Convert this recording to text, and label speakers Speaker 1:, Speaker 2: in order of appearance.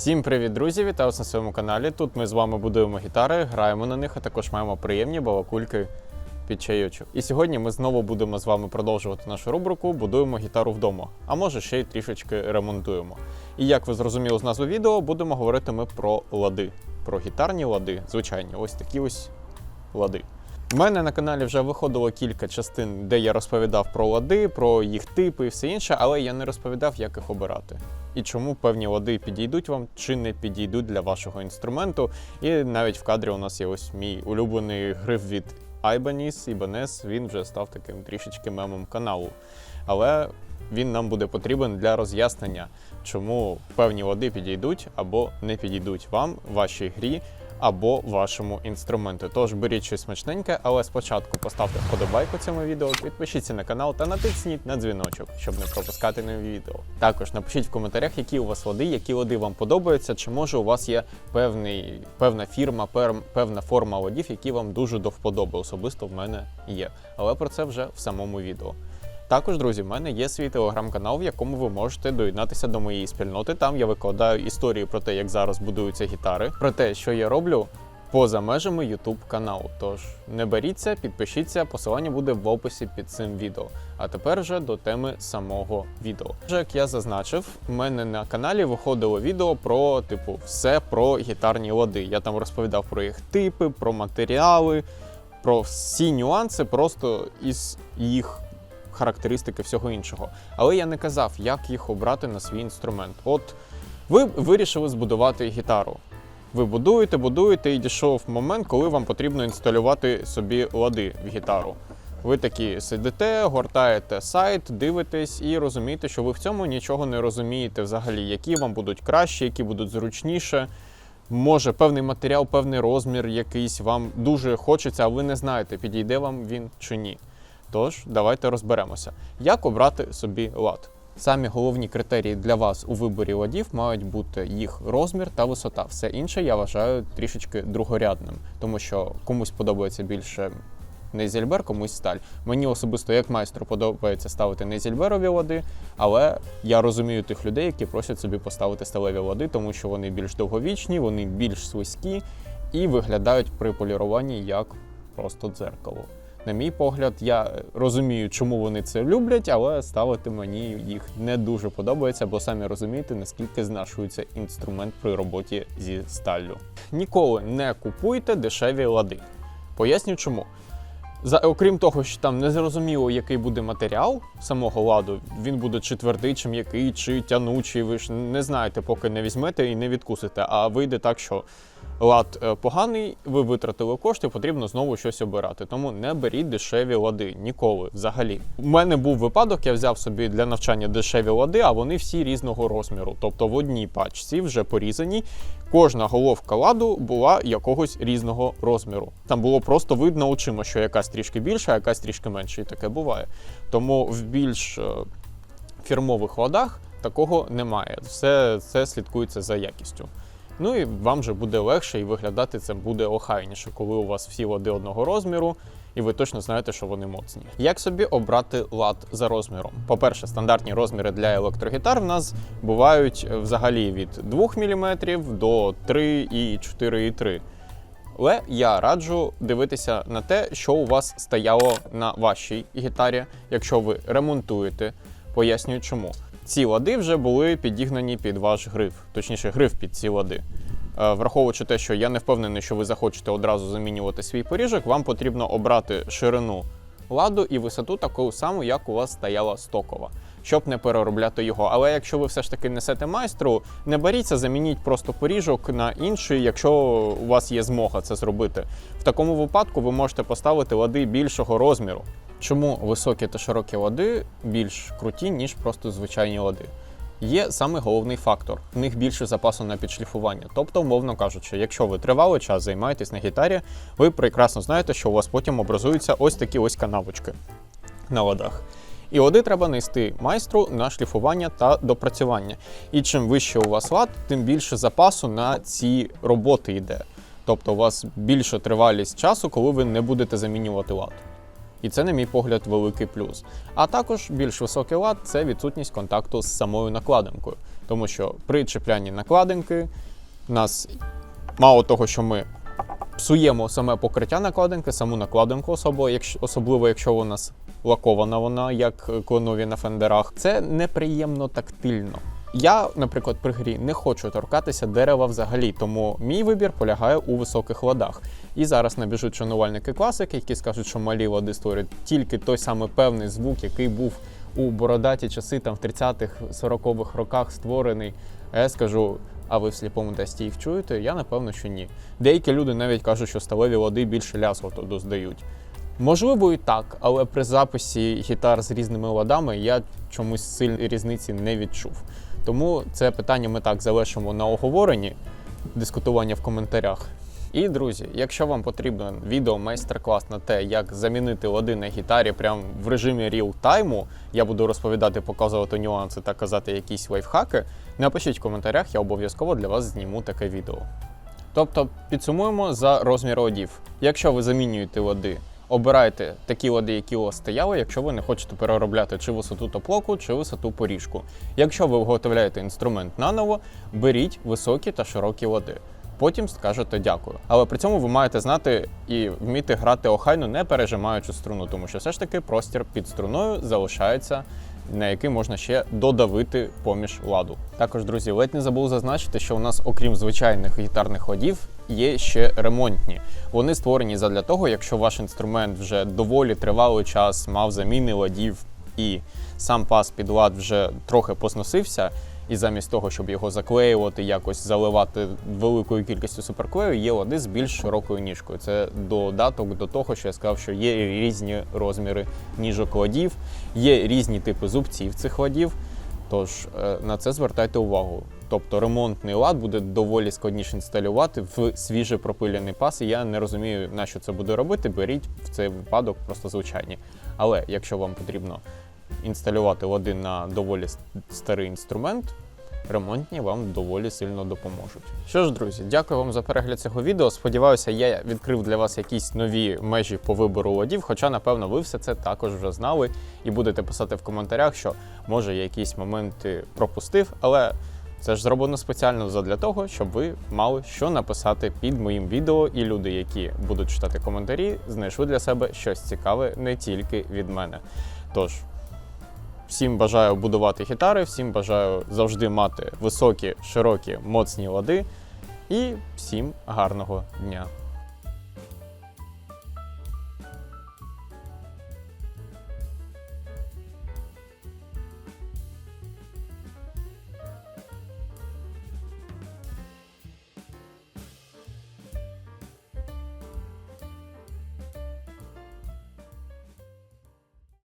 Speaker 1: Всім привіт, друзі! Вітаю вас на своєму каналі. Тут ми з вами будуємо гітари, граємо на них, а також маємо приємні балакульки під чайочок. І сьогодні ми знову будемо з вами продовжувати нашу рубрику Будуємо гітару вдома, а може ще й трішечки ремонтуємо. І як ви зрозуміли з назви відео, будемо говорити ми про лади, про гітарні лади, звичайні, ось такі ось лади. У мене на каналі вже виходило кілька частин, де я розповідав про лади, про їх типи і все інше, але я не розповідав, як їх обирати. І чому певні лади підійдуть вам чи не підійдуть для вашого інструменту. І навіть в кадрі у нас є ось мій улюблений гриф від Ibanez, Ibanez, він вже став таким трішечки мемом каналу. Але він нам буде потрібен для роз'яснення, чому певні лади підійдуть або не підійдуть вам, вашій грі або вашому інструменту. Тож беріть щось смачненьке, але спочатку поставте вподобайку цьому відео, підпишіться на канал та натисніть на дзвіночок, щоб не пропускати нові відео. Також напишіть в коментарях, які у вас лади, які лади вам подобаються, чи може у вас є певний, певна фірма, певна форма ладів, які вам дуже до вподоби. Особисто в мене є. Але про це вже в самому відео. Також, друзі, в мене є свій телеграм-канал, в якому ви можете доєднатися до моєї спільноти. Там я викладаю історії про те, як зараз будуються гітари, про те, що я роблю поза межами YouTube каналу. Тож не беріться, підпишіться, посилання буде в описі під цим відео. А тепер вже до теми самого відео. Як я зазначив, в мене на каналі виходило відео про типу все про гітарні лади. Я там розповідав про їх типи, про матеріали, про всі нюанси, просто із їх характеристики всього іншого. Але я не казав, як їх обрати на свій інструмент. От ви вирішили збудувати гітару. Ви будуєте, будуєте, і дійшов момент, коли вам потрібно інсталювати собі лади в гітару. Ви такі сидите, гортаєте сайт, дивитесь і розумієте, що ви в цьому нічого не розумієте взагалі, які вам будуть кращі, які будуть зручніше. Може, певний матеріал, певний розмір якийсь вам дуже хочеться, а ви не знаєте, підійде вам він чи ні. Тож, давайте розберемося, як обрати собі лад. Самі головні критерії для вас у виборі ладів мають бути їх розмір та висота. Все інше я вважаю трішечки другорядним, тому що комусь подобається більше нейзельбер, комусь сталь. Мені особисто як майстру подобається ставити нейзельберові лади, але я розумію тих людей, які просять собі поставити сталеві лади, тому що вони більш довговічні, вони більш слизькі і виглядають при поліруванні як просто дзеркало. На мій погляд, я розумію, чому вони це люблять, але ставити мені їх не дуже подобається, бо самі розумієте, наскільки знашується інструмент при роботі зі сталлю. Ніколи не купуйте дешеві лади. Поясню чому. За, окрім того, що там не зрозуміло, який буде матеріал самого ладу, він буде чи твердий, чи м'який, чи тянучий. Ви ж не знаєте, поки не візьмете і не відкусите. А вийде так, що лад е, поганий, ви витратили кошти, потрібно знову щось обирати. Тому не беріть дешеві лади ніколи. Взагалі, у мене був випадок, я взяв собі для навчання дешеві лади, а вони всі різного розміру. Тобто в одній пачці вже порізані. Кожна головка ладу була якогось різного розміру. Там було просто видно очима, що якась трішки більша, якась трішки менша, і таке буває. Тому в більш е, фірмових ладах такого немає. Все це слідкується за якістю. Ну і вам же буде легше і виглядати це буде охайніше, коли у вас всі лади одного розміру, і ви точно знаєте, що вони моцні. Як собі обрати лад за розміром? По-перше, стандартні розміри для електрогітар в нас бувають е, взагалі від 2 мм до 3 і 4,3. Але я раджу дивитися на те, що у вас стояло на вашій гітарі, якщо ви ремонтуєте. Пояснюю чому. Ці лади вже були підігнані під ваш гриф, точніше, гриф під ці лади. Е, Враховуючи те, що я не впевнений, що ви захочете одразу замінювати свій поріжок, вам потрібно обрати ширину ладу і висоту таку саму, як у вас стояла стокова, щоб не переробляти його. Але якщо ви все ж таки несете майстру, не боріться, замініть просто поріжок на інший, якщо у вас є змога це зробити. В такому випадку ви можете поставити лади більшого розміру. Чому високі та широкі лади більш круті, ніж просто звичайні лади? Є саме головний фактор. В них більше запасу на підшліфування. Тобто, умовно кажучи, якщо ви тривалий час займаєтесь на гітарі, ви прекрасно знаєте, що у вас потім образуються ось такі ось канавочки на ладах. І лади треба нести майстру на шліфування та допрацювання. І чим вище у вас лад, тим більше запасу на ці роботи йде. Тобто у вас більша тривалість часу, коли ви не будете замінювати лад. І це, на мій погляд, великий плюс. А також більш високий лад це відсутність контакту з самою накладинкою. Тому що при чіплянні накладинки нас мало того, що ми псуємо саме покриття накладинки, саму накладинку, особливо, якщо, у нас лакована вона, як кленові на фендерах, це неприємно тактильно. Я, наприклад, при грі не хочу торкатися дерева взагалі, тому мій вибір полягає у високих ладах. І зараз набіжуть шанувальники класики, які скажуть, що малі лади створюють тільки той самий певний звук, який був у бородаті часи там в 30-х, 40-х роках створений. А я скажу, а ви в сліпому тесті їх чуєте? Я напевно, що ні. Деякі люди навіть кажуть, що сталеві лади більше лясоту доздають. Можливо, і так, але при записі гітар з різними ладами я чомусь сильної різниці не відчув. Тому це питання ми так залишимо на оговоренні, дискутування в коментарях. І друзі, якщо вам потрібен відео майстер-клас на те, як замінити лади на гітарі прямо в режимі реал-тайму, я буду розповідати, показувати нюанси та казати якісь лайфхаки. Напишіть в коментарях, я обов'язково для вас зніму таке відео. Тобто підсумуємо за розмір ладів. Якщо ви замінюєте лади, обирайте такі лади, які у вас стояли, якщо ви не хочете переробляти чи висоту топлоку, чи висоту поріжку. Якщо ви виготовляєте інструмент наново, беріть високі та широкі лади. Потім скажете дякую. Але при цьому ви маєте знати і вміти грати охайно, не пережимаючи струну, тому що все ж таки простір під струною залишається на який можна ще додавити поміж ладу. Також, друзі, ледь не забув зазначити, що у нас, окрім звичайних гітарних ладів, є ще ремонтні. Вони створені задля того, якщо ваш інструмент вже доволі тривалий час мав заміни ладів і сам пас під лад вже трохи посносився. І замість того, щоб його заклеювати, якось заливати великою кількістю суперклею, є лади з більш широкою ніжкою. Це додаток до того, що я сказав, що є різні розміри ніжок ладів, є різні типи зубців цих ладів. Тож е, на це звертайте увагу. Тобто ремонтний лад буде доволі складніше інсталювати в свіже пропиляний пас. І я не розумію, на що це буде робити. Беріть в цей випадок просто звичайні. Але якщо вам потрібно інсталювати лади на доволі старий інструмент, ремонтні вам доволі сильно допоможуть. Що ж, друзі, дякую вам за перегляд цього відео. Сподіваюся, я відкрив для вас якісь нові межі по вибору ладів, хоча, напевно, ви все це також вже знали і будете писати в коментарях, що може я якісь моменти пропустив, але. Це ж зроблено спеціально для того, щоб ви мали що написати під моїм відео, і люди, які будуть читати коментарі, знайшли для себе щось цікаве не тільки від мене. Тож, всім бажаю будувати гітари, всім бажаю завжди мати високі, широкі, моцні лади. І всім гарного дня!